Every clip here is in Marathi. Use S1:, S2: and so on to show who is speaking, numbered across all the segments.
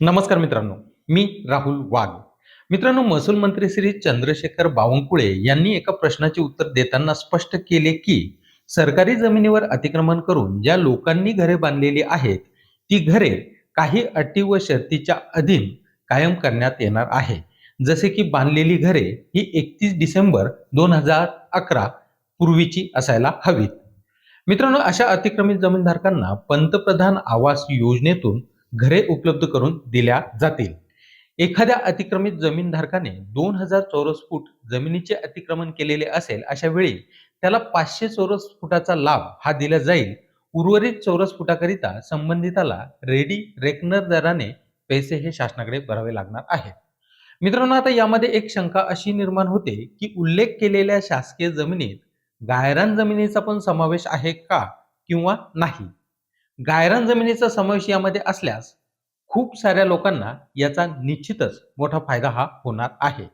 S1: नमस्कार मित्रांनो मी राहुल वाघ. मित्रांनो महसूल मंत्री श्री चंद्रशेखर बावनकुळे यांनी एका प्रश्नाचे उत्तर देताना स्पष्ट केले की सरकारी जमिनीवर अतिक्रमण करून ज्या लोकांनी घरे बांधलेली आहेत ती घरे काही अटी व शर्तीच्या अधीन कायम करण्यात येणार आहे. जसे की बांधलेली घरे ही एकतीस डिसेंबर दोन हजार अकरा पूर्वीची असायला हवीत. मित्रांनो अशा अतिक्रमित जमीनधारकांना पंतप्रधान आवास योजनेतून घरे उपलब्ध करून दिल्या जातील. एखाद्या अतिक्रमित जमीनधारकाने दोन हजार चौरस फूट जमिनीचे अतिक्रमण केलेले असेल अशा वेळी त्याला पाचशे चौरस फुटाचा लाभ हा दिला जाईल. उर्वरित चौरस फुटाकरिता संबंधिताला रेडी रेकनर दराने पैसे हे शासनाकडे भरावे लागणार आहेत. मित्रांनो आता यामध्ये एक शंका अशी निर्माण होते की उल्लेख केलेल्या शासकीय जमिनीत गायरान जमिनीचा पण समावेश आहे का किंवा नाही? गायरान जमिनीचा समावेश यामध्ये असल्यास खूप साऱ्या लोकांना याचा निश्चितच मोठा फायदा हा होणार आहे.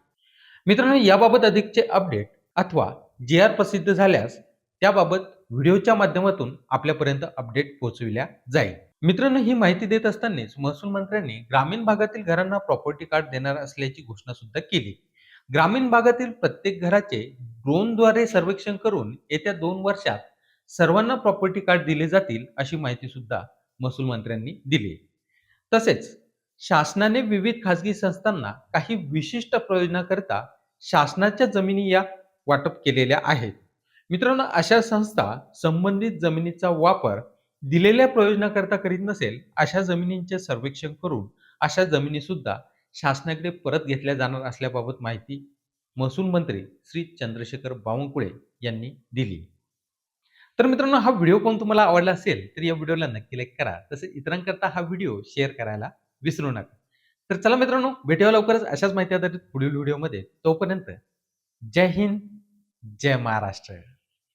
S1: मित्रांनो याबाबत अधिकचे अपडेट अथवा जे आर प्रसिद्ध झाल्यास त्याबाबत व्हिडिओच्या माध्यमातून आपल्यापर्यंत अपडेट पोहोचविल्या जाईल. मित्रांनो ही माहिती देत असतानाच महसूल मंत्र्यांनी ग्रामीण भागातील घरांना प्रॉपर्टी कार्ड देणार असल्याची घोषणा सुद्धा केली. ग्रामीण भागातील प्रत्येक घराचे ड्रोनद्वारे सर्वेक्षण करून येत्या दोन वर्षात सर्वांना प्रॉपर्टी कार्ड दिले जातील अशी माहिती सुद्धा महसूल मंत्र्यांनी दिली. तसेच शासनाने विविध खासगी संस्थांना काही विशिष्ट प्रयोजनाकरिता शासनाच्या जमिनी या वाटप केलेल्या आहेत. मित्रांनो अशा संस्था संबंधित जमिनीचा वापर दिलेल्या प्रयोजनाकरता करीत नसेल अशा जमिनींचे सर्वेक्षण करून अशा जमिनी सुद्धा शासनाकडे परत घेतल्या जाणार असल्याबाबत माहिती महसूल मंत्री श्री चंद्रशेखर बावनकुळे यांनी दिली. तर मित्रांनो हा व्हिडिओ कोण तुम्हाला आवडला असेल तर या व्हिडिओला नक्की लाईक करा. तसेच इतरांकरता हा व्हिडिओ शेअर करायला विसरू नका. तर चला मित्रांनो भेटूया लवकरच अशाच माहिती आधारित पुढील व्हिडिओमध्ये. तोपर्यंत जय हिंद जय महाराष्ट्र.